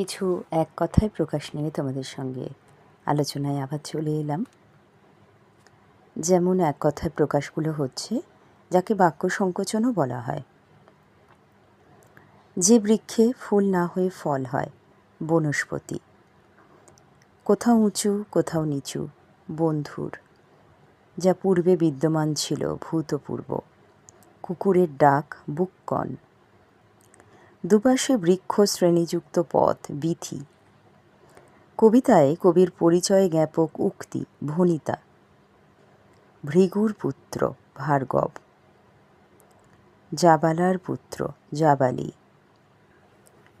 কিছু এক কথায় প্রকাশ নিয়ে তোমাদের সঙ্গে আলোচনায় আবার চলে এলাম। যেমন এক কথায় প্রকাশগুলো হচ্ছে, যাকে বাক্য সংকোচনও বলা হয়। যে বৃক্ষে ফুল না হয়ে ফল হয়, বনস্পতি। কোথাও উঁচু, কোথাও নিচু, বন্ধুর। যা পূর্বে বিদ্যমান ছিল, ভূতপূর্ব। কুকুরের ডাক বুককন দুপাশে বৃক্ষ শ্রেণীযুক্ত পথ বিথি কবিতায় কবির পরিচয় জ্ঞাপক উক্তি ভনিতা ভৃগুর পুত্র, ভার্গব। জাবালার পুত্র, জাবালি।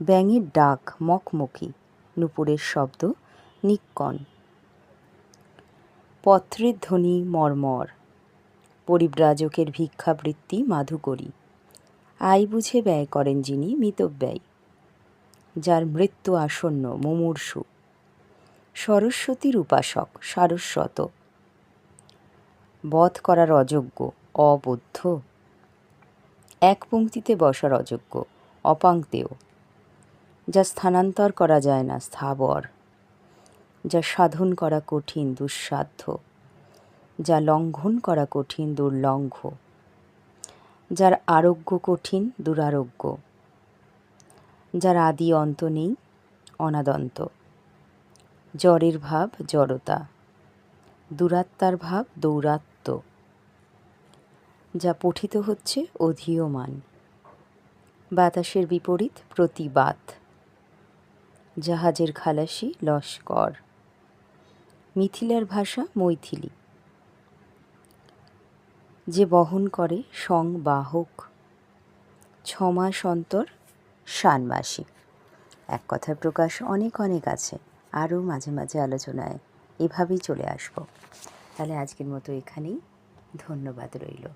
ব্যাঙের ডাক মকমকি নুপুরের শব্দ নিক্কন। পত্রের ধ্বনি মর্মর, পরিব্রাজকের ভিক্ষাবৃত্তি মাধুকরী। আয় বুঝে ব্যয় করেন যিনি মিতব্যয়। যার মৃত্যু আসন্ন মুমূর্ষু। সরস্বতীর উপাসক, সারস্বত। বধ করার অযোগ্য, অবদ্ধ। এক পংক্তিতে বসার অযোগ্য অপাংক্তেয় যা স্থানান্তর করা যায় না, স্থাবর। যা সাধন করা কঠিন, দুঃসাধ্য। যা লঙ্ঘন করা কঠিন, দুর্লঙ্ঘ। যার আরোগ্য কঠিন, দুরারোগ্য। যার আদি অন্ত নেই, অনাদন্ত। জ্বরের ভাব, জড়তা। দুরাত্মার ভাব, দৌরাত্ম। যা পঠিত হচ্ছে অধীয়মান। বাতাসের বিপরীত প্রতিবাদ জাহাজের খালাসি, লস্কর। মিথিলার ভাষা মৈথিলি। যে বহন করে সংবাহক। ছমাস অন্তর ষান্মাসিক। এক কথার প্রকাশ অনেক অনেক আছে, আরও মাঝে মাঝে আলোচনায় এভাবেই চলে আসব। তাহলে আজকের মতো এখানেই, ধন্যবাদ রইল।